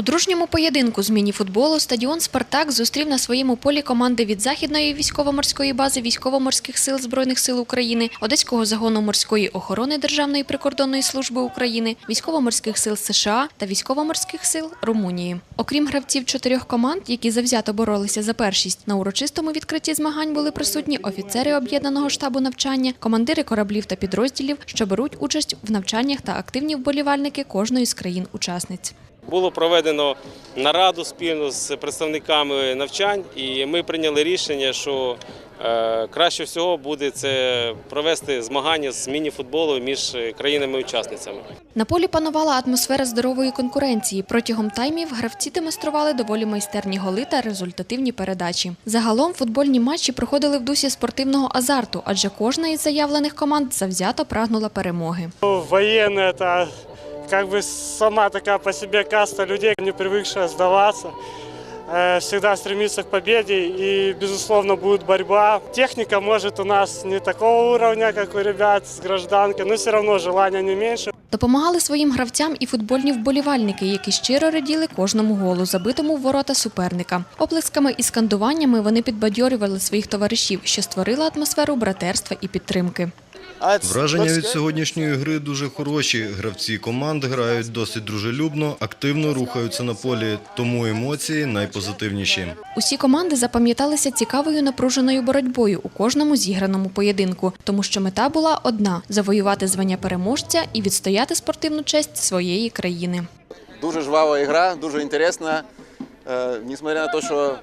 У дружньому поєдинку з міні-футболу стадіон Спартак зустрів на своєму полі команди від західної військово-морської бази військово-морських сил збройних сил України, Одеського загону морської охорони Державної прикордонної служби України, військово-морських сил США та військово-морських сил Румунії. Окрім гравців чотирьох команд, які завзято боролися за першість, на урочистому відкритті змагань були присутні офіцери об'єднаного штабу навчання, командири кораблів та підрозділів, що беруть участь в навчаннях та активні вболівальники кожної з країн-учасниць. Було проведено нараду спільно з представниками навчань, і ми прийняли рішення, що е, краще всього буде це провести змагання з міні-футболу між країнами-учасницями. На полі панувала атмосфера здорової конкуренції. Протягом таймів гравці демонстрували доволі майстерні голи та результативні передачі. Загалом футбольні матчі проходили в дусі спортивного азарту, адже кожна із заявлених команд завзято прагнула перемоги. Военные это как бы сама такая по себе каста людей, не привыкшая сдаваться. э, Всегда стремится к победе и, безусловно, будет борьба. Техника, может, у нас не такого уровня, как у ребят с гражданкой, но все равно желания не меньше. Допомагали своїм гравцям і футбольні вболівальники, які щиро раділи кожному голу, забитому в ворота суперника. Оплесками і скандуваннями вони підбадьорювали своїх товаришів, що створила атмосферу братерства і підтримки. Враження від сьогоднішньої гри дуже хороші. Гравці команд грають досить дружелюбно, активно рухаються на полі, тому емоції найпозитивніші. Усі команди запам'яталися цікавою напруженою боротьбою у кожному зіграному поєдинку, тому що мета була одна завоювати звання переможця і відстояти спортивну честь своєї країни. Дуже жвава ігра, дуже інтересна. Е, Несмотря на те, що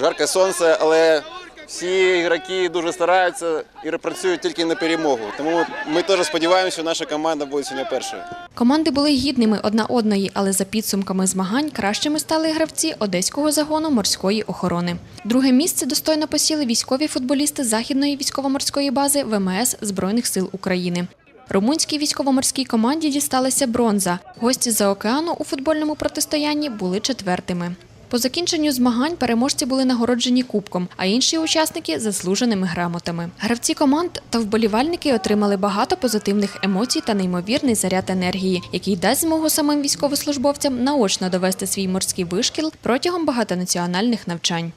жарке сонце, але всі ігроки дуже стараються і працюють тільки на перемогу. Тому ми теж сподіваємося, що наша команда буде сьогодні першою. Команди були гідними одна одної, але за підсумками змагань кращими стали гравці одеського загону морської охорони. Друге місце достойно посіли військові футболісти західної військово-морської бази ВМС Збройних сил України. Румунській військово-морській команді дісталася бронза. Гості з-за океану у футбольному протистоянні були четвертими. По закінченню змагань переможці були нагороджені кубком, а інші учасники заслуженими грамотами. Гравці команд та вболівальники отримали багато позитивних емоцій та неймовірний заряд енергії, який дасть змогу самим військовослужбовцям наочно довести свій морський вишкіл протягом багатонаціональних навчань.